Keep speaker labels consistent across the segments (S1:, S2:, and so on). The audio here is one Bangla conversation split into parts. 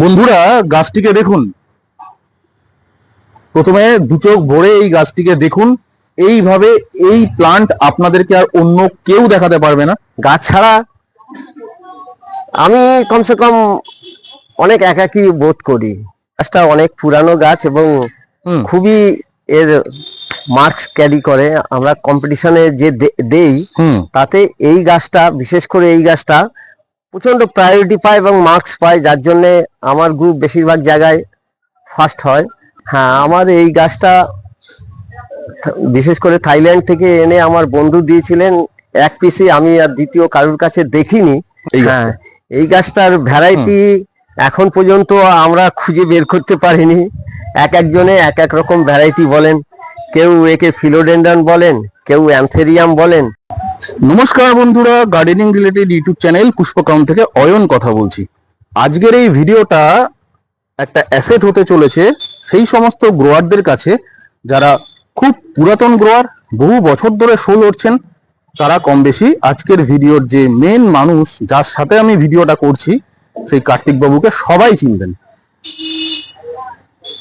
S1: বন্ধুরা গাছটিকে দেখুন। প্রথমে দু চোখ ভরে এই গাছটিকে দেখুন। এইভাবে এই প্লান্ট আপনাদেরকে আর অন্য কেউ দেখাতে পারবে না।
S2: গাছ ছাড়া আমি কমসে কম অনেক একাকী বোধ করি। গাছটা অনেক পুরানো গাছ এবং খুবই এর মার্কস ক্যারি করে। আমরা কম্পিটিশনে যে দেই তাতে এই গাছটা বিশেষ করে এই গাছটা প্রচণ্ড প্রায়োরিটি পায় এবং মার্কস পায় যার জন্য আমার গ্রুপ বেশিরভাগ জায়গায় ফার্স্ট হয়। হ্যাঁ আমার এই গাছটা বিশেষ করে থাইল্যান্ড থেকে এনে আমার বন্ধু দিয়েছিলেন এক পিসি আমি আর দ্বিতীয় কারুর কাছে দেখিনি। হ্যাঁ এই গাছটার ভ্যারাইটি এখন পর্যন্ত আমরা খুঁজে বের করতে পারিনি। এক একজনে এক এক রকম ভ্যারাইটি বলেন কেউ একে ফিলোডেন্ডন বলেন কেউ অ্যান্থেরিয়াম বলেন
S1: নমস্কার বন্ধুরা গার্ডেনিং রিলেটেড ইউটিউব চ্যানেল পুষ্পকাউন থেকে অয়ন কথা বলছি। আজকের এই ভিডিওটা একটা অ্যাসেট হতে চলেছে, সেই সমস্ত গ্রোয়ারদের কাছে যারা খুব পুরাতন গ্রোয়ার বহু বছর ধরে শো লড়ছেন তারা কম বেশি আজকের ভিডিওর যে মেন মানুষ, যার সাথে আমি ভিডিওটা করছি, সেই কার্তিক বাবুকে সবাই চিনবেন।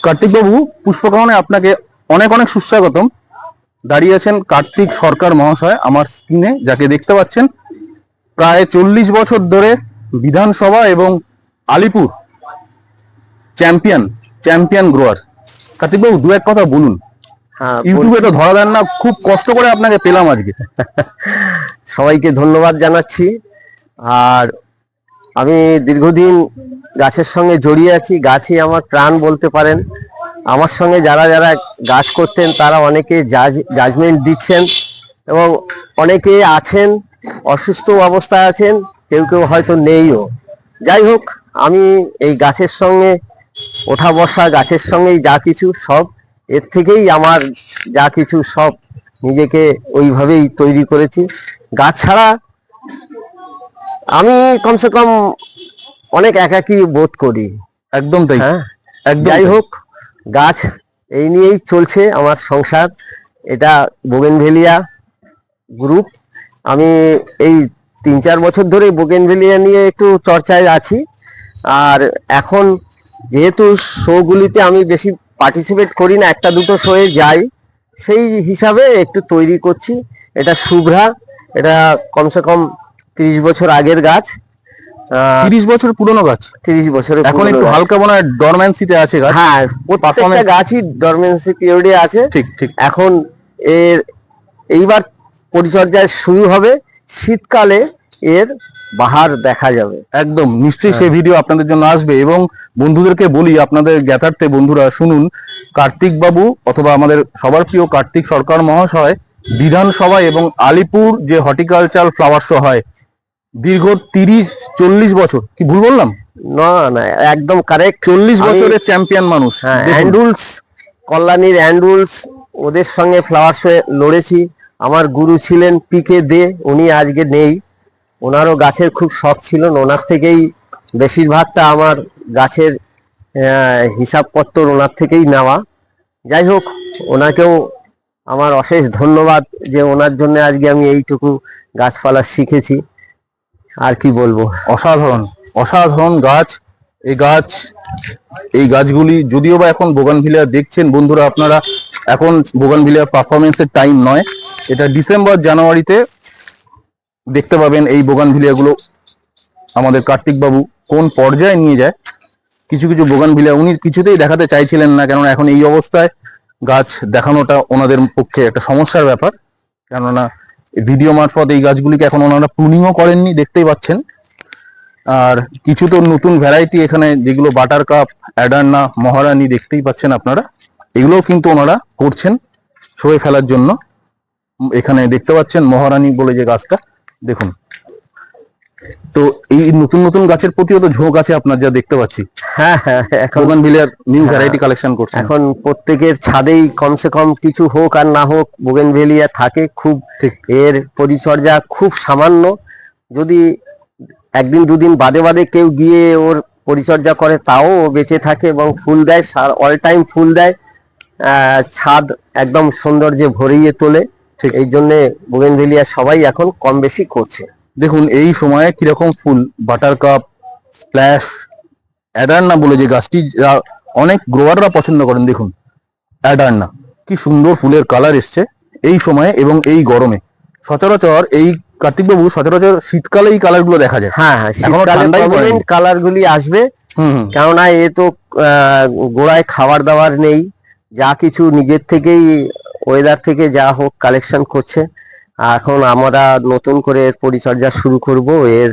S1: কার্তিক বাবু পুষ্পকাউনে আপনাকে অনেক অনেক সুস্বাগতম। দাঁড়িয়ে আছেন কার্তিক সরকার মহাশয় আমার স্ক্রিনে যাকে দেখতে পাচ্ছেন। প্রায় চল্লিশ বছর ধরে বিধানসভা এবং আলিপুর চ্যাম্পিয়ন চ্যাম্পিয়ন গ্রোয়ার কার্তিকবাবু দু এক কথা বলুন।
S2: হ্যাঁ
S1: ইউটিউবে তো ধরা দেন না খুব কষ্ট করে আপনাকে পেলাম আজকে।
S2: সবাইকে ধন্যবাদ জানাচ্ছি। আর আমি দীর্ঘদিন গাছের সঙ্গে জড়িয়ে আছি গাছই আমার প্রাণ বলতে পারেন। আমার সঙ্গে যারা যারা গাছ করতেন তারা অনেকে জাজ জাজমেন্ট দিচ্ছেন এবং অনেকে আছেন অসুস্থ অবস্থায় আছেন কেউ কেউ হয়তো নেইও। যাই হোক আমি এই গাছের সঙ্গে ওঠা বসা গাছের সঙ্গেই যা কিছু সব এর থেকেই আমার যা কিছু সব নিজেকে ওইভাবেই তৈরি করেছি। গাছ ছাড়া আমি কমসে কম অনেক একাকী বোধ করি।
S1: একদম তাই।
S2: হ্যাঁ? যাই হোক গাছ, এই নিয়েই চলছে আমার সংসার। এটা বোগেনভেলিয়া গ্রুপ। আমি এই তিন চার বছর ধরে বোগেনভেলিয়া নিয়ে একটু চর্চায় আছি। আর এখন যেহেতু শোগুলিতে আমি বেশি পার্টিসিপেট করি না, একটা দুটো শোয়ে যাই, সেই হিসাবে একটু তৈরি করছি। এটা শুভ্রা, এটা কমসে কম তিরিশ বছর আগের গাছ।
S1: তিরিশ বছর পুরনো গাছ।
S2: তিরিশ বছরের
S1: এখন একটু হালকা মনে হয় ডরম্যান্সিতে আছে গাছ।
S2: হ্যাঁ প্রত্যেকটা গাছই ডরমেন্সি পিরিয়ডে আছে।
S1: ঠিক ঠিক।
S2: এখন এর এইবার পরিচর্যা শুরু হবে। শীতকালে এর বাহার দেখা যাবে।
S1: একদম নিশ্চয়ই
S2: হ্যাঁ।
S1: সেই ভিডিও আপনাদের জন্য আসবে এবং বন্ধুদেরকে বলি আপনাদের জ্ঞাতার্থে বন্ধুরা শুনুন কার্তিক বাবু অথবা আমাদের সবার প্রিয় কার্তিক সরকার মহাশয় বিধানসভা এবং আলিপুর যে হর্টিকালচার ফ্লাওয়ার শো হয় দীর্ঘ তিরিশ চল্লিশ বছর। কি ভুল বললাম?
S2: না না একদম কারেক্ট
S1: চল্লিশ বছরের চ্যাম্পিয়ন মানুষ
S2: হ্যাঁ
S1: দেখুন,
S2: কল্যাণীর অ্যান্ডুলস ওদের সঙ্গে ফ্লাওয়ার শোয়ে লড়েছি। আমার গুরু ছিলেন পিকে দে উনি আজকে নেই। ওনারও গাছের খুব শখ ছিল ওনার থেকেই বেশিরভাগটা আমার গাছের হিসাবপত্র ওনার থেকেই নেওয়া। যাই হোক ওনাকেও আমার অশেষ ধন্যবাদ যে ওনার জন্য আজকে আমি এইটুকু গাছপালা শিখেছি। আর কি বলব?
S1: অসাধারণ অসাধারণ গাছ। এই গাছ, এই গাছগুলি যদিও বা এখন বোগানভিলিয়া দেখছেন বন্ধুরা আপনারা, এখন বোগানভিলিয়া পারফরমেন্সের টাইম নয়। এটা ডিসেম্বর, জানুয়ারিতে দেখতে পাবেন এই বোগানভিলিয়া গুলো আমাদের কার্তিক বাবু কোন পর্যায়ে নিয়ে যায়? কিছু কিছু বোগানভিলিয়া উনি কিছুতেই দেখাতে চাইছিলেন না, কেননা এখন এই অবস্থায় গাছ দেখানোটা ওনাদের পক্ষে একটা সমস্যার ব্যাপার। কেননা ভিডিও মারফত এই গাছগুলিকে এখন ওনারা প্রুনিংও করেননি, দেখতেই পাচ্ছেন। আর কিছু তো নতুন ভ্যারাইটি এখানে, যেগুলো বাটার কাপ অ্যাডার্না মহারানি দেখতেই পাচ্ছেন আপনারা। এগুলোও কিন্তু ওনারা করছেন সরে ফেলার জন্য। এখানে দেখতে পাচ্ছেন মহারানি বলে যে গাছটা। দেখুন। তো এই নতুন নতুন গাছের প্রতিও তো ঝোঁক আছে আপনার যা দেখতে পাচ্ছি।
S2: হ্যাঁ হ্যাঁ এখন
S1: ভোগান ভিলিয়ার নিউ
S2: হ্যাঁ।
S1: ভ্যারাইটি কালেকশন করছেন।
S2: এখন প্রত্যেকের ছাদেই কমসে কম কিছু হোক আর না হোক বোগেনভেলিয়া থাকে খুব। এর পরিচর্যা খুব সামান্য। যদি একদিন দুদিন বাদে বাদে কেউ গিয়ে ওর পরিচর্যা করে তাও ও বেঁচে থাকে এবং ফুল দেয় অল টাইম ফুল দেয়। আহ, ছাদ একদম সৌন্দর্যে ভরিয়ে তোলে।
S1: ঠিক।
S2: এই জন্যে বোগেনভেলিয়া সবাই এখন কম বেশি করছে।
S1: দেখুন এই সময়ে কীরকম ফুল? বাটার কাপ স্প্ল্যাশ অ্যাডার্না বলে যে গাছটি অনেক গ্রোয়াররা পছন্দ করেন দেখুন। অ্যাডার্না কি সুন্দর ফুলের কালার এসছে এই সময়ে এবং এই গরমে। সচরাচর এই কার্তিকবাবু সচরাচর শীতকালে এই কালারগুলো দেখা যায়।
S2: হ্যাঁ হ্যাঁ
S1: এখনও
S2: শীতকালে
S1: ঠান্ডাই পড়েনি।
S2: প্রমিনেন্ট কালার গুলি আসবে। কেননা এ তো গোড়ায় খাবার দাবার নেই। যা কিছু নিজের থেকেই ওয়েদার থেকে যা হোক কালেকশন করছে। এখন আমরা নতুন করে এর পরিচর্যা শুরু করব। এর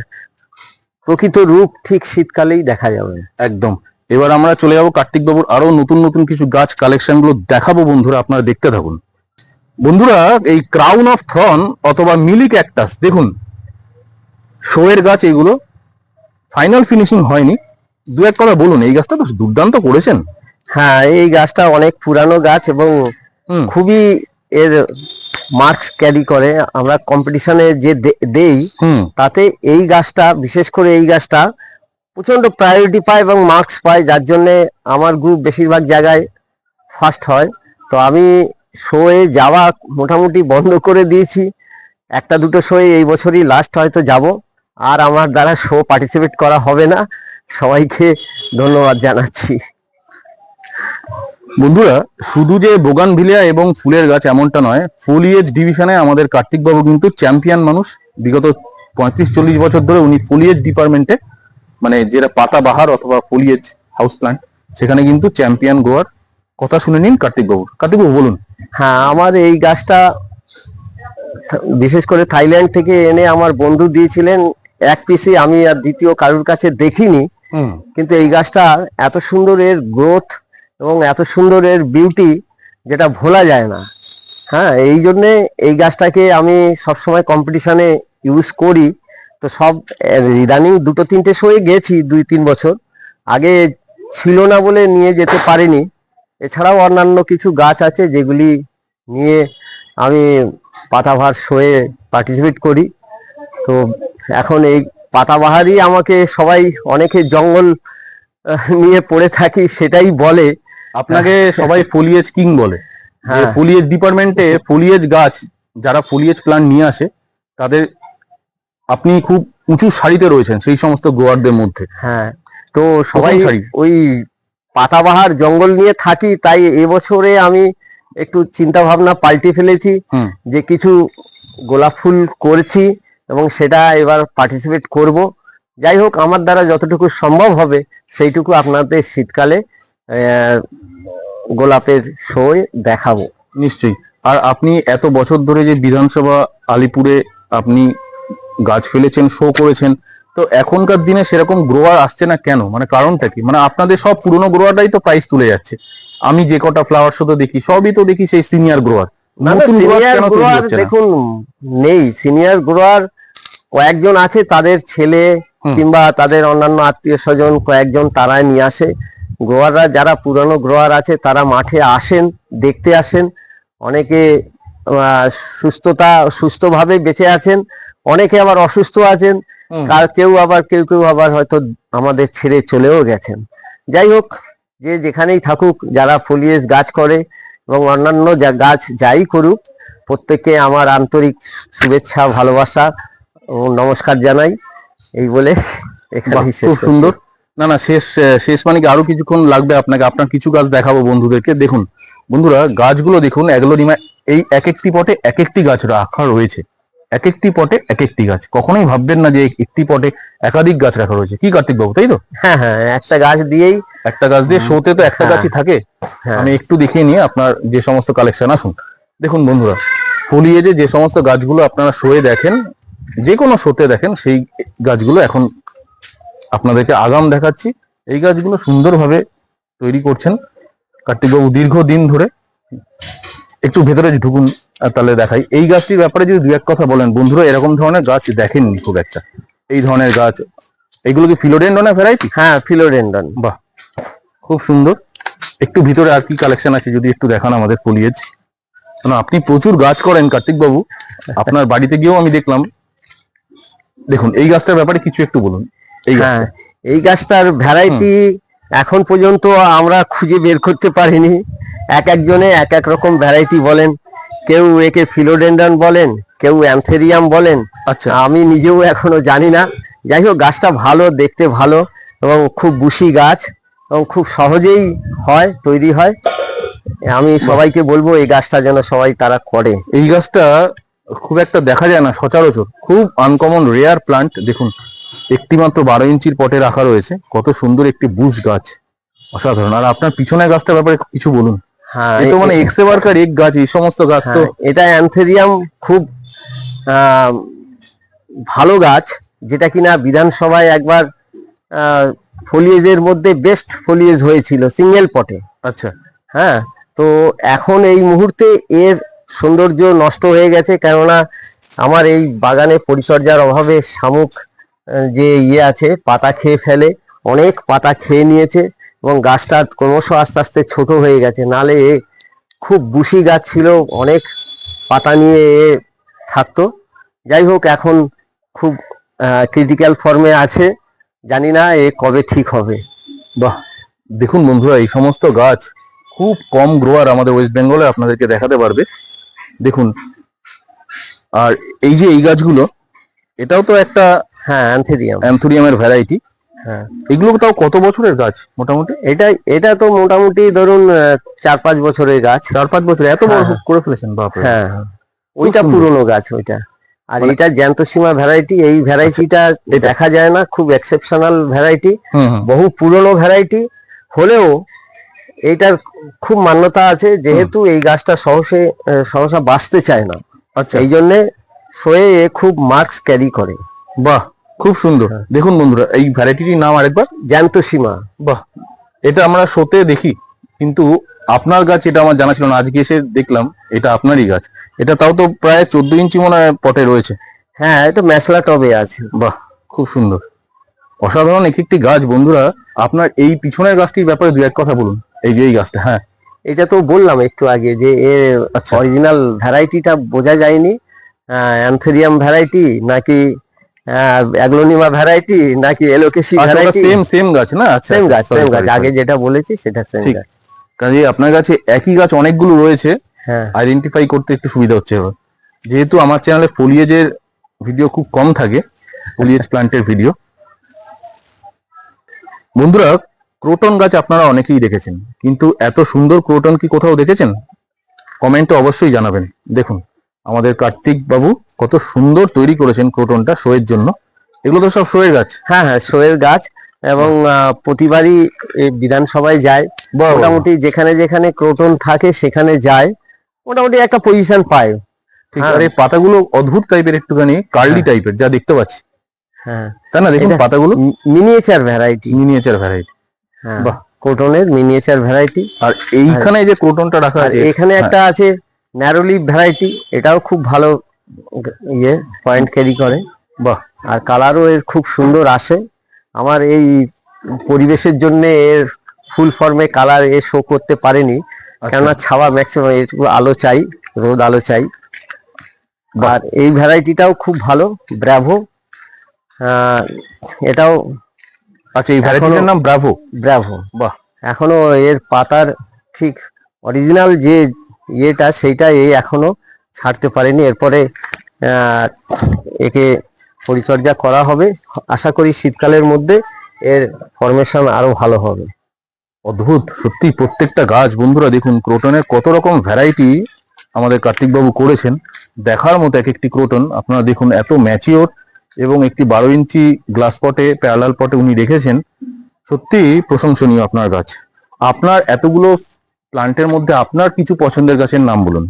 S2: প্রকৃত রূপ ঠিক শীতকালেই দেখা যাবে।
S1: একদম। এবার আমরা চলে যাব কার্তিক বাবুর আরও নতুন নতুন কিছু গাছ কালেকশনগুলো দেখাবো বন্ধুরা আপনারা দেখতে থাকুন। বন্ধুরা এই ক্রাউন অফ থ্রন অথবা মিলি ক্যাকটাস দেখুন। শোয়ের গাছ এগুলো। ফাইনাল ফিনিশিং হয়নি। দু এক কথা বলুন এই গাছটা তো দুর্দান্ত করেছেন।
S2: হ্যাঁ এই গাছটা অনেক পুরানো গাছ এবং খুবই এর মার্কস ক্যারি করে আমরা কম্পিটিশনে যে দেই
S1: হুম।
S2: তাতে এই গাছটা বিশেষ করে এই গাছটা প্রচণ্ড প্রায়োরিটি পায় এবং মার্কস পায় যার জন্যে আমার গ্রুপ বেশিরভাগ জায়গায় ফার্স্ট হয়। তো আমি শোয়ে যাওয়া মোটামুটি বন্ধ করে দিয়েছি। একটা দুটো শোয়ে এই বছরই লাস্ট হয়তো যাব। আর আমার দ্বারা শো পার্টিসিপেট করা হবে না। সবাইকে ধন্যবাদ জানাচ্ছি।
S1: বন্ধুরা শুধু যে বোগান ভিলিয়া এবং ফুলের গাছ এমনটা নয় ফোলিয়েজ ডিভিশনে আমাদের কার্তিক বাবু কিন্তু চ্যাম্পিয়ন মানুষ। বিগত পঁয়ত্রিশ চল্লিশ বছর ধরে উনি ফোলিয়েজ ডিপার্টমেন্টে মানে যেটা পাতা বাহার অথবা ফোলিয়েজ হাউস প্লান্ট সেখানে কিন্তু চ্যাম্পিয়ন গোয়ার কথা শুনে নিন কার্তিক বাবুর কার্তিক বাবু বলুন।
S2: হ্যাঁ আমার এই গাছটা বিশেষ করে থাইল্যান্ড থেকে এনে আমার বন্ধু দিয়েছিলেন এক পিসি আমি আর দ্বিতীয় কারুর কাছে দেখিনি। কিন্তু এই গাছটা এত সুন্দর এর গ্রোথ এবং এত সুন্দর এর বিউটি যেটা ভোলা যায় না। হ্যাঁ এই জন্যে এই গাছটাকে আমি সবসময় কম্পিটিশানে ইউজ করি। তো সব ইদানিং দুটো তিনটে শোয়ে গেছি দুই তিন বছর। আগে ছিল না বলে নিয়ে যেতে পারিনি। এছাড়াও অন্যান্য কিছু গাছ আছে যেগুলি নিয়ে আমি পাতাভার শোয়ে পার্টিসিপেট করি। তো এখন এই পাতাবাহারই আমাকে সবাই অনেকে জঙ্গল নিয়ে পড়ে থাকি সেটাই বলে।
S1: আপনাকে সবাই ফোলিয়েজ কিং বলে।
S2: হ্যাঁ।
S1: ফোলিয়েজ ডিপার্টমেন্টে ফোলিয়েজ গাছ যারা ফোলিয়েজ প্লান্ট নিয়ে আসে তাদের আপনি খুব উঁচু সারিতে রয়েছেন সেই সমস্ত গোয়ারদের মধ্যে।
S2: হ্যাঁ। তো সবাই
S1: সারি?
S2: ওই পাতাবাহার জঙ্গল নিয়ে থাকি তাই এবছরে আমি একটু চিন্তা ভাবনা পাল্টে ফেলেছি যে কিছু গোলাপ ফুল করেছি এবং সেটা এবার পার্টিসিপেট করব। যাই হোক আমার দ্বারা যতটুকু সম্ভব হবে সেইটুকু আপনাদের শীতকালে গোলাপের শোয় দেখাবো।
S1: নিশ্চয়ই। আর আপনি এত বছর ধরে যে বিধানসভা আলিপুরে আপনি গাছ ফেলেছেন শো করেছেন তো এখনকার দিনে সেরকম গ্রোয়ার আসছে না কেন? মানে কারণটা কি? মানে আপনাদের সব পুরনো গ্রোয়ারটাই তো প্রাইস তুলে যাচ্ছে। আমি যে কটা ফ্লাওয়ার শো তো দেখি সবই তো দেখি সেই সিনিয়র গ্রোয়ার?
S2: দেখুন নেই। সিনিয়র গ্রোয়ার কয়েকজন আছে তাদের ছেলে কিংবা তাদের অন্যান্য আত্মীয় স্বজন কয়েকজন তারা নিয়ে আসে। গ্রোয়াররা যারা পুরানো গ্রোয়ার আছে তারা মাঠে আসেন দেখতে আসেন। অনেকে সুস্থতা সুস্থভাবে বেঁচে আছেন। অনেকে আবার অসুস্থ আছেন। আর কেউ আবার কেউ কেউ আবার হয়তো আমাদের ছেড়ে চলেও গেছেন। যাই হোক যে যেখানেই থাকুক যারা ফলিয়েজ গাছ করে এবং অন্যান্য যা গাছ যাই করুক প্রত্যেককে আমার আন্তরিক শুভেচ্ছা ভালোবাসা ও নমস্কার জানাই। এই বলে এখানে
S1: খুব সুন্দর। না না শেষ শেষ মানে কি আরও কিছুক্ষণ লাগবে আপনাকে। আপনার কিছু গাছ দেখাবো বন্ধুদেরকে। দেখুন বন্ধুরা গাছগুলো দেখুন অ্যাগ্লোনিমা এই এক একটি পটে এক একটি গাছ রাখা রয়েছে। এক একটি পটে এক একটি গাছ। কখনোই ভাববেন না যে একটি পটে একাধিক গাছ রাখা রয়েছে। কি কার্তিক বাবু তাই তো?
S2: হ্যাঁ হ্যাঁ একটা গাছ দিয়েই
S1: একটা গাছ দিয়ে শোতে তো একটা
S2: হ্যাঁ।
S1: গাছই থাকে।
S2: হ্যাঁ।
S1: আমি একটু দেখিয়ে নিয়ে আপনার যে সমস্ত কালেকশন আসুন। দেখুন বন্ধুরা ফলিয়েজে যে সমস্ত গাছগুলো আপনারা শোয়ে দেখেন যে কোনো শোতে দেখেন সেই গাছগুলো এখন আপনাদেরকে আগাম দেখাচ্ছি। এই গাছগুলো সুন্দরভাবে তৈরি করছেন। কার্তিকবাবু দীর্ঘদিন ধরে একটু ভেতরে ঢুকুন তাহলে দেখাই। এই গাছটির ব্যাপারে যদি দু এক কথা বলেন বন্ধুরা এরকম ধরনের গাছ দেখেননি খুব একটা। এই ধরনের গাছ এগুলো কি ফিলোডেন্ডনের ভ্যারাইটি
S2: হ্যাঁ ফিলোডেন্ডন
S1: বাহ খুব সুন্দর। একটু ভিতরে আর কি কালেকশন আছে যদি একটু দেখান আমাদের ফলিয়েজ কারণ আপনি প্রচুর গাছ করেন কার্তিক বাবু। আপনার বাড়িতে গিয়েও আমি দেখলাম। দেখুন এই গাছটার ব্যাপারে কিছু একটু বলুন।
S2: হ্যাঁ। এই গাছটার ভ্যারাইটি এখন পর্যন্ত আমরা খুঁজে বের করতে পারিনি। এক একজনে এক এক রকম ভ্যারাইটি বলেন। কেউ একে ফিলোডেন্ডন বলেন কেউ অ্যান্থেরিয়াম বলেন।
S1: আচ্ছা।
S2: আমি নিজেও এখনও জানি না। যাই হোক গাছটা ভালো দেখতে ভালো এবং খুব বুশি গাছ এবং খুব সহজেই হয় তৈরি হয়। আমি সবাইকে বলব এই গাছটা যেন সবাই তারা করে।
S1: এই গাছটা খুব একটা দেখা যায় না সচরাচর। খুব আনকমন রেয়ার প্লান্ট দেখুন। একটি মাত্র বারো ইঞ্চির পটে রাখা রয়েছে। কত সুন্দর একটি বুশ গাছ। অসাধারণ। আর আপনার পিছনের গাছটার ব্যাপারে কিছু বলুন।
S2: হ্যাঁ
S1: এই তো মানে
S2: এ-
S1: এক্সে বার্কার এক গাছ এই সমস্ত গাছ তো
S2: হ্যাঁ, এটা অ্যান্থেরিয়াম খুব ভালো গাছ যেটা কিনা বিধানসভায় একবার ফলিয়েজের মধ্যে বেস্ট ফলিয়েজ হয়েছিল সিঙ্গেল পটে
S1: আচ্ছা।
S2: হ্যাঁ তো এখন এই মুহূর্তে এর সৌন্দর্য নষ্ট হয়ে গেছে কেননা আমার এই বাগানে পরিচর্যার অভাবে শামুক যে ইয়ে আছে, পাতা খেয়ে ফেলে, অনেক পাতা খেয়ে নিয়েছে এবং গাছটা ক্রমশ আস্তে আস্তে ছোট হয়ে গেছে। নালে এ খুব বুশি গাছ ছিল, অনেক পাতা নিয়ে এ থাকতো। যাই হোক, এখন খুব ক্রিটিক্যাল ফর্মে আছে। জানি না এ কবে ঠিক হবে।
S1: বাহ, দেখুন বন্ধুরা, এই সমস্ত গাছ খুব কম গ্রোয়ার আমাদের ওয়েস্ট বেঙ্গলে আপনাদেরকে দেখাতে পারবে। দেখুন, আর এই যে এই গাছগুলো, এটাও তো একটা
S2: হ্যাঁ অ্যান্থেরিয়াম
S1: অ্যান্থুরিয়ামের ভ্যারাইটি
S2: হ্যাঁ।
S1: এগুলো তাও কত বছরের গাছ মোটামুটি?
S2: এটা এটা তো মোটামুটি ধরুন চার পাঁচ বছরের গাছ।
S1: চার পাঁচ বছর এত বড়
S2: হ্যাঁ।
S1: করে ফেলেছেন বাপরে।
S2: হ্যাঁ। ওইটা। পুরনো গাছ ওইটা। আর
S1: মানে-
S2: এটা জ্যান্তসীমা ভ্যারাইটি এই ভ্যারাইটিটা দেখা যায় না খুব এক্সেপশনাল ভ্যারাইটি বহু পুরনো ভ্যারাইটি হলেও এইটার খুব মান্যতা আছে যেহেতু এই গাছটা সহসে সহসা বাঁচতে চায় না।
S1: আচ্ছা।
S2: এই জন্যে শোয়ে খুব মার্কস ক্যারি করে।
S1: বাহ। খুব সুন্দর।
S2: হ্যাঁ।
S1: দেখুন বন্ধুরা এই ভ্যারাইটির নাম আরেকবার।
S2: জ্যান্ত সীমা।
S1: বাহ! এটা আমরা শোতে দেখি কিন্তু আপনার গাছ এটা আমার জানা ছিল না। আজকে এসে দেখলাম এটা আপনারই গাছ। এটা তাও তো প্রায় চোদ্দ ইঞ্চি মনে হয় পটে রয়েছে।
S2: হ্যাঁ এটা মেসলা টবে আছে।
S1: বাহ! খুব সুন্দর। অসাধারণ এক একটি গাছ বন্ধুরা। আপনার এই পিছনের গাছটির ব্যাপারে দু এক কথা বলুন। এই যে এই গাছটা হ্যাঁ।
S2: এটা তো বললাম একটু আগে যে এর
S1: আচ্ছা।
S2: অরিজিনাল ভ্যারাইটিটা বোঝা যায়নি। অ্যান্থেরিয়াম ভ্যারাইটি নাকি অ্যাগ্লোনিমা ভ্যারাইটি নাকি এলোকেসি ভ্যারাইটি
S1: সেম সেম গাছ না? আচ্ছা
S2: সেম
S1: আচ্ছা,
S2: গাছ সেম গাছ। আগে যেটা বলেছি সেটা সেম। গাছ।
S1: কাজে আপনার কাছে একই গাছ অনেকগুলো রয়েছে।
S2: হ্যাঁ।
S1: আইডেন্টিফাই করতে একটু সুবিধা হচ্ছে এবার। যেহেতু আমার চ্যানেলে ফোলিয়েজের ভিডিও খুব কম থাকে ফোলিয়েজ প্লান্টের ভিডিও বন্ধুরা ক্রোটন গাছ আপনারা অনেকেই দেখেছেন। কিন্তু এত সুন্দর ক্রোটন কি কোথাও দেখেছেন? কমেন্টে অবশ্যই জানাবেন। দেখুন। আমাদের কার্তিক বাবু কত সুন্দর তৈরি করেছেন ক্রোটনটা শোয়ের জন্য। এগুলো তো সব শোয়ের গাছ।
S2: হ্যাঁ হ্যাঁ শোয়ের গাছ এবং প্রতিবারই বিধানসভায় যায়। মোটামুটি যেখানে যেখানে ক্রোটন থাকে সেখানে যায়। মোটামুটি একটা পজিশন পায়। হ্যাঁ।
S1: আর এই পাতাগুলো অদ্ভুত টাইপের একটুখানি কার্লি
S2: হ্যাঁ।
S1: টাইপের যা দেখতে পাচ্ছি।
S2: হ্যাঁ।
S1: তাই না? দেখুন পাতাগুলো।
S2: মিনিয়েচার ভ্যারাইটি
S1: মিনিয়েচার ভ্যারাইটি
S2: হ্যাঁ।
S1: বাহ।
S2: ক্রোটনের মিনিয়েচার ভ্যারাইটি
S1: আর এইখানে যে ক্রোটনটা রাখা আছে
S2: এখানে
S1: হ্যাঁ।
S2: একটা আছে ন্যারোলিপ ভ্যারাইটি এটাও খুব ভালো ইয়ে পয়েন্ট ক্যারি করে।
S1: বাহ
S2: আর কালারও এর খুব সুন্দর আসে। আমার এই পরিবেশের জন্য এর ফুল ফর্মে কালার এ শো করতে পারেনি।
S1: আচ্ছা।
S2: কেননা ছাওয়া ম্যাক্সিমাম একটু আলো চাই রোদ আলো চাই।
S1: বাহ।
S2: আর এই ভ্যারাইটিটাও খুব ভালো ব্র্যাভো এটাও
S1: আচ্ছা এই ভ্যারাইটিটার নাম ব্রাভো
S2: ব্র্যাভো
S1: বাহ।
S2: এখনও এর পাতার ঠিক অরিজিনাল যে ইয়েটা, সেইটা এই এখনও ছাড়তে পারেনি। এরপরে একে পরিচর্যা করা হবে। আশা করি শীতকালের মধ্যে এর ফরমেশন আরও ভালো হবে।
S1: অদ্ভুত, সত্যি প্রত্যেকটা গাছ। বন্ধুরা, দেখুন, ক্রোটনের কত রকম ভ্যারাইটি আমাদের কার্তিক বাবু করেছেন। দেখার মতো এক একটি ক্রোটন। আপনারা দেখুন, এত ম্যাচিওর এবং একটি বারো ইঞ্চি গ্লাস পটে প্যারালাল পটে উনি রেখেছেন। সত্যি প্রশংসনীয় আপনার গাছ। আপনার এতগুলো প্লান্টের মধ্যে আপনার কিছু পছন্দের গাছের নাম বলুন।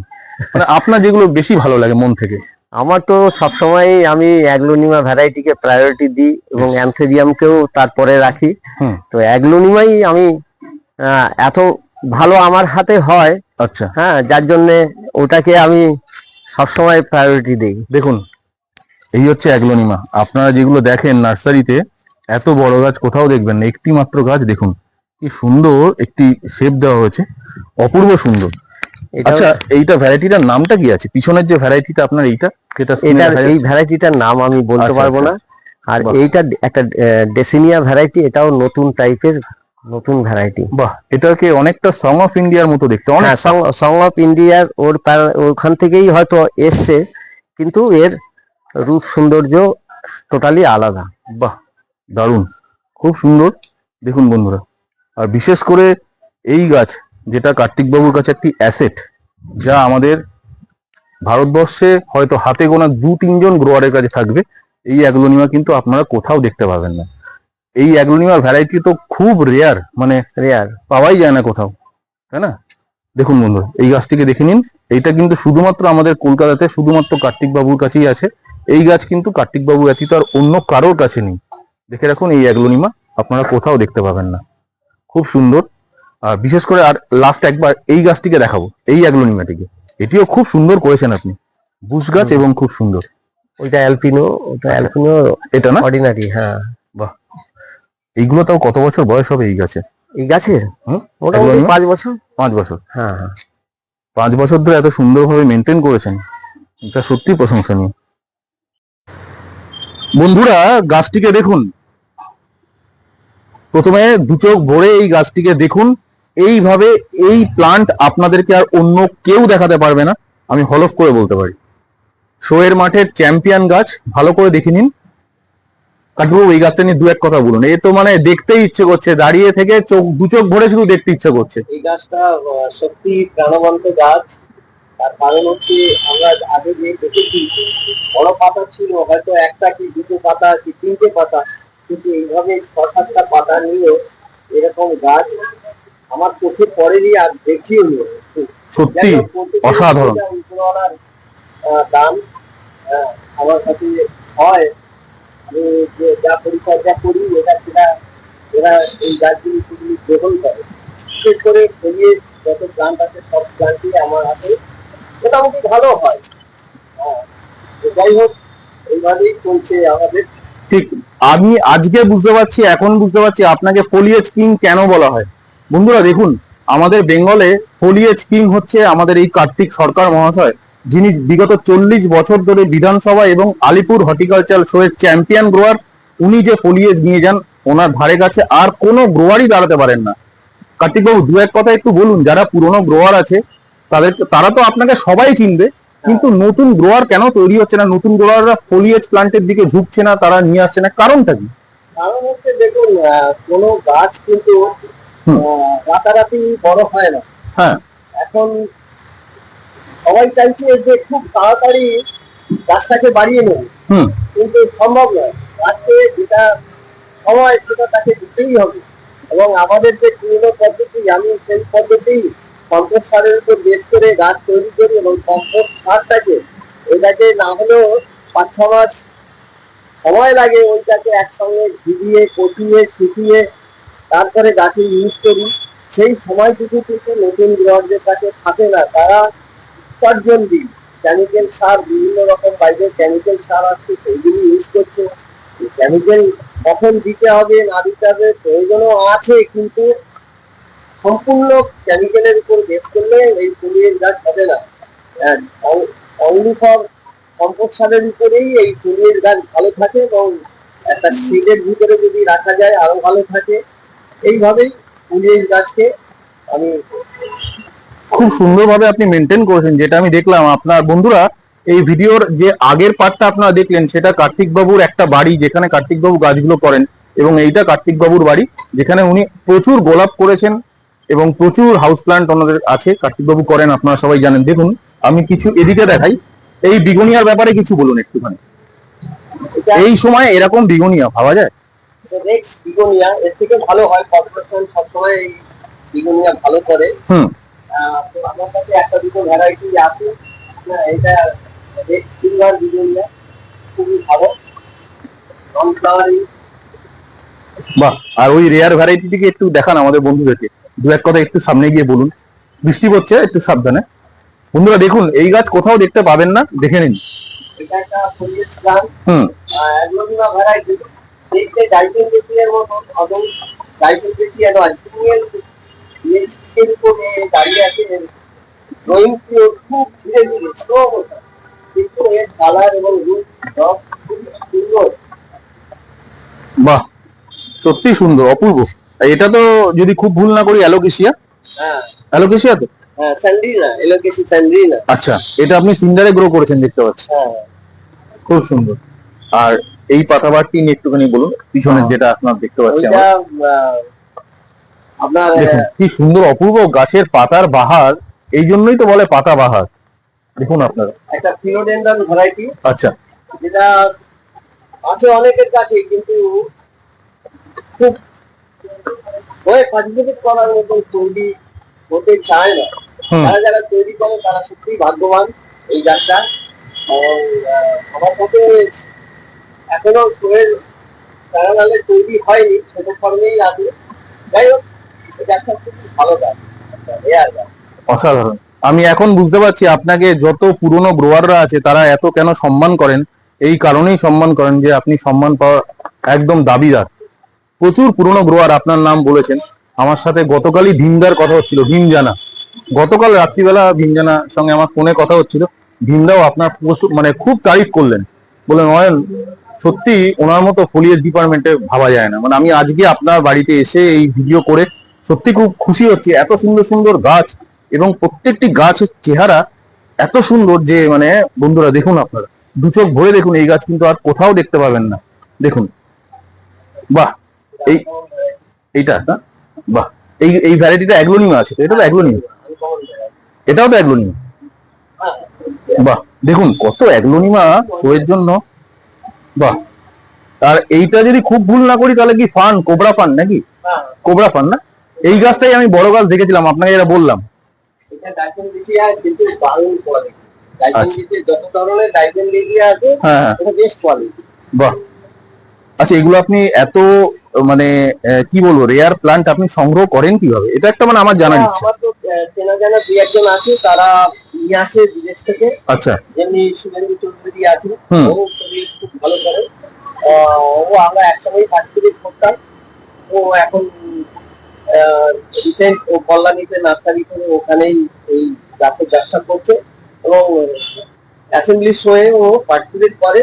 S1: মানে আপনার যেগুলো বেশি ভালো লাগে মন থেকে।
S2: আমার তো সবসময় আমি অ্যাগ্লোনিমা ভ্যারাইটিকে প্রায়োরিটি দিই এবং অ্যান্থেরিয়ামকেও তারপরে রাখি। তো অ্যাগ্লোনিমাই আমি এত ভালো আমার হাতে হয়।
S1: আচ্ছা।
S2: হ্যাঁ যার জন্যে ওটাকে আমি সবসময় প্রায়োরিটি দিই।
S1: দেখুন এই হচ্ছে অ্যাগ্লোনিমা আপনারা যেগুলো দেখেন নার্সারিতে এত বড় গাছ কোথাও দেখবেন না। একটি মাত্র গাছ দেখুন। কি সুন্দর একটি শেপ দেওয়া হয়েছে। অপূর্ব সুন্দর। আচ্ছা এইটা ভ্যারাইটিটার নামটা কি আছে? পিছনের যে ভ্যারাইটিটা আপনার এইটা
S2: এটার এই ভ্যারাইটিটার নাম আমি বলতে
S1: আচ্ছা,
S2: পারব
S1: আচ্ছা,
S2: না আর এইটা একটা ডেসিনিয়া ভ্যারাইটি এটাও নতুন টাইপের নতুন ভ্যারাইটি
S1: বাহ এটাকে অনেকটা সং অফ ইন্ডিয়ার মতো দেখতে। অনেক
S2: সং অফ ইন্ডিয়ার ওর ওখান থেকেই হয়তো এসছে কিন্তু এর রূপ সৌন্দর্য টোটালি আলাদা।
S1: বাহ দারুণ। খুব সুন্দর। দেখুন বন্ধুরা। আর বিশেষ করে এই গাছ যেটা কার্তিক বাবুর কাছে একটি অ্যাসেট যা আমাদের ভারতবর্ষে হয়তো হাতে গোনা দু তিনজন গ্রোয়ারের কাছে থাকবে এই অ্যাগ্লোনিমা কিন্তু আপনারা কোথাও দেখতে পাবেন না। এই অ্যাগ্লোনিমার ভ্যারাইটি তো খুব রেয়ার মানে
S2: রেয়ার
S1: পাওয়াই যায় না কোথাও তাই না? দেখুন বন্ধু এই গাছটিকে দেখে নিন এইটা কিন্তু শুধুমাত্র আমাদের কলকাতাতে শুধুমাত্র কার্তিক বাবুর কাছেই আছে এই গাছ কিন্তু কার্তিক বাবু ব্যতীত আর অন্য কারোর কাছে নেই। দেখে রাখুন এই অ্যাগ্লোনিমা আপনারা কোথাও দেখতে পাবেন না। খুব সুন্দর। আর বিশেষ করে আর লাস্ট একবার এই গাছটিকে দেখাবো এই অ্যাগ্লোনিমাটিকে। এটিও খুব সুন্দর করেছেন আপনি। বুশ গাছ এবং খুব সুন্দর।
S2: ওইটা অ্যালপিনো ওটা অ্যালপিনো
S1: এটা না?
S2: অর্ডিনারি হ্যাঁ। বাহ।
S1: এইগুলো তাও কত বছর বয়স হবে এই গাছে?
S2: এই গাছের
S1: হুম?
S2: মোটামুটি? পাঁচ বছর।
S1: পাঁচ বছর।
S2: হ্যাঁ। হ্যাঁ
S1: পাঁচ বছর ধরে এত সুন্দরভাবে মেনটেন করেছেন। এটা সত্যি প্রশংসনীয়। বন্ধুরা গাছটিকে দেখুন। প্রথমে দু চোখ ভরে এই গাছটিকে দেখুন। এইভাবে এই প্লান্ট আপনাদেরকে আর অন্য কেউ দেখাতে পারবে না। আমি হলফ করে বলতে পারি। শোয়ের মাঠের চ্যাম্পিয়ন গাছ, ভালো করে দেখে নিন। কাটবু এই গাছটা নিয়ে দু এক কথা বলুন। এ তো মানে দেখতেই ইচ্ছে করছে, দাঁড়িয়ে থেকে চোখ, দু চোখ ভরে শুধু দেখতে ইচ্ছে করছে।
S2: এই গাছটা সত্যি প্রাণবন্ত গাছ। তার কারণ হচ্ছে আমরা আগে যে দেখেছি, বড় পাতা ছিল, হয়তো একটা কি দুটো পাতা কি তিনটে পাতা। কিন্তু এইভাবে ছ সাতটা পাতা নিয়ে এরকম গাছ আমার চোখে পড়েনি আর দেখিও নি
S1: সত্যি অসাধারণ।
S2: আহ, আমার কাছে হয়। আমি যা পরিচর্যা করি এটা সেটা এরা এই গাছগুলি সেগুলি গ্রহণ করে। বিশেষ করে ফলিয়ে যত প্লান্ট আছে সব প্লান্টই আমার হাতে মোটামুটি ভালো হয়। হ্যাঁ, যাই হোক এইভাবেই চলছে আমাদের।
S1: ঠিক। আমি আজকে বুঝতে পারছি, এখন বুঝতে পারছি আপনাকে ফোলিয়েজ কিং কেন বলা হয়। বন্ধুরা দেখুন, আমাদের বেঙ্গলে ফোলিয়েজ কিং হচ্ছে আমাদের এই কার্তিক সরকার মহাশয়, যিনি বিগত চল্লিশ বছর ধরে বিধানসভা এবং আলিপুর হর্টিকালচার শোয়ের চ্যাম্পিয়ন গ্রোয়ার উনি যে ফোলিয়েজ নিয়ে যান, ওনার ধারে কাছে আর কোনো গ্রোয়ারই দাঁড়াতে পারেন না। কার্তিক বাবু দু এক কথা একটু বলুন, যারা পুরনো গ্রোয়ার আছে, তাদের তারা তো আপনাকে সবাই চিনবে। কিন্তু নতুন গ্রোয়ার কেন তৈরি হচ্ছে না? নতুন গ্রোয়াররা ফোলিয়েজ প্লান্টের দিকে ঝুঁকছে না তারা নিয়ে আসছে না কারণটা কি?
S2: কারণ হচ্ছে দেখুন কোনো গাছ কিন্তু রাতারাতি বড় হয় না।
S1: হ্যাঁ।
S2: এখন সবাই চাইছে যে খুব তাড়াতাড়ি গাছটাকে বাড়িয়ে নেবে। কিন্তু সম্ভব নয়। গাছকে যেটা সময় সেটা তাকে দিতেই হবে। এবং আমাদের যে পুরনো পদ্ধতি আমি সেই পদ্ধতি কম্পোস্ট সারের উপর বেশ করে গাছ তৈরি করি এবং কম্পোস্ট সারটাকে এটাকে না হলেও পাঁচ ছ মাস সময় লাগে ওইটাকে একসঙ্গে ভিজিয়ে কচিয়ে শুকিয়ে তারপরে গাছে ইউজ করি। সেই সময়টুকু কিন্তু নতুন গ্রহদের কাছে থাকে না। তারা দিন কেমিক্যাল সার, বিভিন্ন রকম বাইরের কেমিক্যাল সার আসছে, সেইগুলি ইউজ করছে। কেমিক্যাল কখন দিতে হবে না দিতে হবে প্রয়োজনও আছে কিন্তু সম্পূর্ণ কেমিক্যালের উপর বেস করলে এই ফুলের গাছ হবে না। অনলি কম্পোস্ট সারের উপরেই এই ফুলের গাছ ভালো থাকে এবং একটা সিডের ভিতরে যদি রাখা যায়, আরও ভালো থাকে। এইভাবেই ফুলের গাছকে আমি
S1: খুব সুন্দরভাবে আপনি মেনটেন করেছেন, যেটা আমি দেখলাম। আপনার বন্ধুরা, এই ভিডিওর যে আগের পার্টটা আপনারা দেখলেন, সেটা কার্তিক বাবুর একটা বাড়ি, যেখানে কার্তিক বাবু গাছগুলো করেন। এবং এইটা কার্তিক বাবুর বাড়ি, যেখানে উনি প্রচুর গোলাপ করেছেন। এবং প্রচুর হাউস প্লান্ট ওনাদের আছে কার্তিক বাবু করেন আপনারা সবাই জানেন। দেখুন আমি কিছু এদিকে দেখাই। এই বিগুনিয়ার ব্যাপারে কিছু বলুন একটুখানি। এই সময় এরকম বিগুনিয়া ভাবা যায়?
S2: নেক্সট বিগোনিয়া এর থেকে ভালো হয় কর্পোরেশন সবসময় এই বিগোনিয়া ভালো করে।
S1: হুম।
S2: তো আমার কাছে একটা দুটো ভ্যারাইটি আছে। এটা নেক্সট সিলভার বিগোনিয়া খুবই ভালো। নন ফ্লাওয়ারিং
S1: বাহ আর ওই রেয়ার ভ্যারাইটিটিকে একটু দেখান আমাদের বন্ধুদেরকে। দু এক কথা একটু সামনে গিয়ে বলুন। বৃষ্টি পড়ছে একটু সাবধানে। বন্ধুরা দেখুন এই গাছ কোথাও দেখতে পাবেন না দেখে নিন। হুম।
S2: দাঁড়িয়ে আছে। ড্রয়িং খুব ধীরে ধীরে স্লো কিন্তু এর কালার এবং রূপ খুব সুন্দর।
S1: বাহ সত্যি সুন্দর অপূর্ব। এটা তো যদি খুব ভুল না করি অ্যালোকেশিয়া?
S2: হ্যাঁ।
S1: অ্যালোকেশিয়া তো?
S2: হ্যাঁ
S1: আচ্ছা এটা আপনি সিন্ডারে গ্রো করেছেন দেখতে পাচ্ছি।
S2: হ্যাঁ।
S1: খুব সুন্দর। আর এই পাতাবারটি নিয়ে একটুখানি বলুন পিছনে
S2: হ্যাঁ।
S1: যেটা আপনার দেখতে পাচ্ছি
S2: আপনার
S1: দেখুন কি সুন্দর অপূর্ব গাছের পাতার বাহার। এই জন্যই তো বলে পাতা বাহার। দেখুন আপনারা।
S2: একটা ফিনোডেন্ড্রন ভ্যারাইটি
S1: আচ্ছা।
S2: যেটা আছে অনেকের কাছে কিন্তু খুব হয়ে পার্টিসিপেট করার মতো তৈরি হতে চায় না। যারা যারা তৈরি করে তারা সত্যিই ভাগ্যবান এই গাছটা। আমার মতে এখনও শোয়ের প্যারালালে তৈরি হয়নি ছোট ফর্মেই আছে। যাই হোক এই গাছটা খুব ভালো গাছ রেয়ার গাছ।
S1: অসাধারণ। আমি এখন বুঝতে পারছি আপনাকে যত পুরনো গ্রোয়াররা আছে তারা এত কেন সম্মান করেন? এই কারণেই সম্মান করেন যে আপনি সম্মান পাওয়ার একদম দাবিদার। প্রচুর পুরনো গ্রোয়ার আপনার নাম বলেছেন। আমার সাথে গতকালই ভীমদার কথা হচ্ছিল, ভীমজানা। গতকাল রাত্রিবেলা ভীমজানার সঙ্গে আমার ফোনে কথা হচ্ছিল। ভীমদাও আপনার প্রচুর- মানে খুব তারিফ করলেন। বললেন, অয়ন, সত্যি ওনার মতো ফলিয়ের ডিপার্টমেন্টে ভাবা যায় না। মানে আমি আজকে আপনার বাড়িতে এসে এই ভিডিও করে সত্যি খুব খুশি হচ্ছি। এত সুন্দর সুন্দর গাছ এবং প্রত্যেকটি গাছের চেহারা এত সুন্দর যে মানে বন্ধুরা, দেখুন আপনারা। দু চোখ ভরে দেখুন, এই গাছ কিন্তু আর কোথাও দেখতে পাবেন না। দেখুন। বাহ! এই এইটা? বাহ। এই এই ভ্যারাইটিটা অ্যাগ্লোনিমা আছে তো এটা তো অ্যাগ্লোনিমা এটাও তো অ্যাগ্লোনিমা বাহ দেখুন কত অ্যাগ্লোনিমা শোয়ের জন্য। বাহ। আর এইটা যদি খুব ভুল না করি তাহলে কি ফান কোবরা ফান নাকি? কোবরা ফান না? এই গাছটাই আমি বড় গাছ দেখেছিলাম আপনাকে এটা বললাম আচ্ছা। হ্যাঁ হ্যাঁ। আচ্ছা এগুলো আপনি এত মানে কি বলব রেয়ার প্লান্ট আপনি সংগ্রহ করেন কীভাবে? এটা একটা মানে আমার জানার ইচ্ছা।
S2: আমার তো চেনা জানা দুই একজন আছে তারা নিয়ে আসে বিদেশ থেকে।
S1: আচ্ছা।
S2: যেমনি শুভেন্দু চৌধুরী আছে ও পরিবেশ খুব ভালো করে। ও আমরা একসঙ্গেই পার্টিসিপেট করতাম ও এখন রিসেন্ট ও কল্যাণীতে নার্সারি করে ওখানেই এই গাছের ব্যবসা করছে। এবং অ্যাসেম্বলি শোয়ে ও পার্টিসিপেট করে।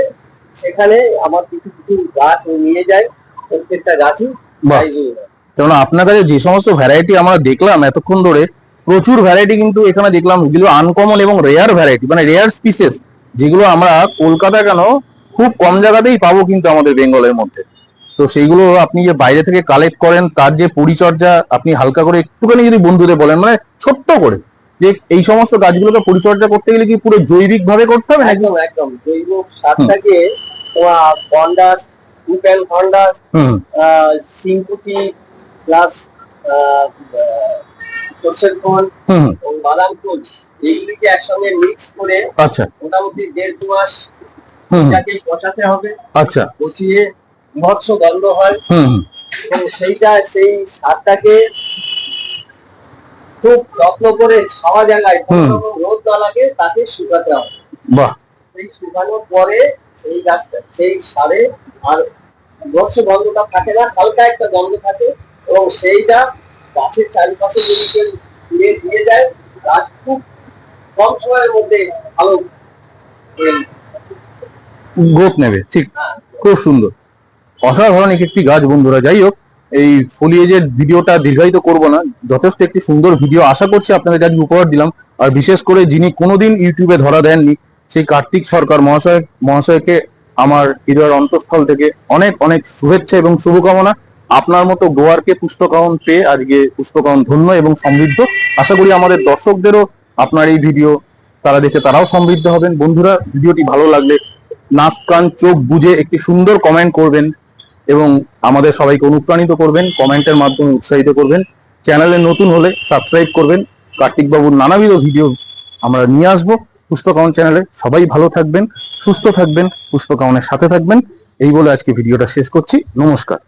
S2: সেখানে আমার কিছু কিছু গাছ ও নিয়ে যায়। প্রত্যেকটা গাছই।
S1: কেননা আপনার কাছে যে সমস্ত ভ্যারাইটি আমরা দেখলাম এতক্ষণ ধরে প্রচুর ভ্যারাইটি কিন্তু এখানে দেখলাম যেগুলো আনকমন এবং রেয়ার ভ্যারাইটি মানে রেয়ার স্পিসেস যেগুলো আমরা কলকাতা কেন খুব কম জায়গাতেই পাবো কিন্তু আমাদের বেঙ্গলের মধ্যে। তো সেইগুলো আপনি যে বাইরে থেকে কালেক্ট করেন তার যে পরিচর্যা আপনি হালকা করে একটুখানি যদি বন্ধুদের বলেন মানে ছোট্ট করে যে এই সমস্ত গাছগুলোকে পরিচর্যা করতে গেলে কি পুরো জৈবিক ভাবে করতে হবে?
S2: একদম একদম। জৈব সারটাকে কন্ডাস কন্ডাস
S1: হুম।
S2: প্লাস সর্ষের খোল এবং বাদাম খোল এইগুলিকে একসঙ্গে মিক্স করে
S1: আচ্ছা।
S2: মোটামুটি দেড় দু মাস এটাকে পচাতে হবে।
S1: আচ্ছা।
S2: পচিয়ে বিভৎস গন্ধ হয়। এবং সেইটা সেই সারটাকে খুব যত্ন করে ছাওয়া জায়গায় রোদ না লাগে তাকে শুকাতে হবে।
S1: বাহ।
S2: সেই শুকানোর পরে সেই গাছটা, সেই সারে আর বর্ষ গন্ধটা থাকে না, হালকা একটা গন্ধ থাকে এবং সেইটা গাছের চারিপাশে যদি কেউ দিয়ে দিয়ে যায়, গাছ খুব কম সময়ের মধ্যে ভালো
S1: গ্রোথ নেবে, ঠিক। খুব সুন্দর। অসাধারণ এক একটি গাছ বন্ধুরা, যাই হোক, এই ফলিয়েজের ভিডিওটা দীর্ঘায়িত করব না। যথেষ্ট একটি সুন্দর ভিডিও আশা করছি আপনাদের উপহার দিলাম। আর বিশেষ করে যিনি কোনোদিন ইউটিউবে ধরা দেননি সেই কার্তিক সরকার মহাশয়, মহাশয়কে আমার হৃদয়ের অন্তঃস্থল থেকে অনেক অনেক শুভেচ্ছা এবং শুভকামনা। আপনার মতো গোয়ারকে পুষ্পকাহন পেয়ে আজকে পুষ্পকাহন ধন্য এবং সমৃদ্ধ। আশা করি আমাদের দর্শকদেরও আপনার এই ভিডিও তারা দেখে তারাও সমৃদ্ধ হবেন। বন্ধুরা, ভিডিওটি ভালো লাগলে নাক, কান, চোখ বুঝে একটি সুন্দর কমেন্ট করবেন এবং আমাদের সবাইকে অনুপ্রাণিত করবেন কমেন্টের মাধ্যমে উৎসাহিত করবেন। চ্যানেলে নতুন হলে সাবস্ক্রাইব করবেন। কার্তিকবাবুর নানাবিধ ভিডিও আমরা নিয়ে আসব। পুষ্পকাউন চ্যানেলে সবাই ভালো থাকবেন, সুস্থ থাকবেন পুষ্পকাউনের সাথে থাকবেন। এই বলে আজকে ভিডিওটা শেষ করছি। নমস্কার।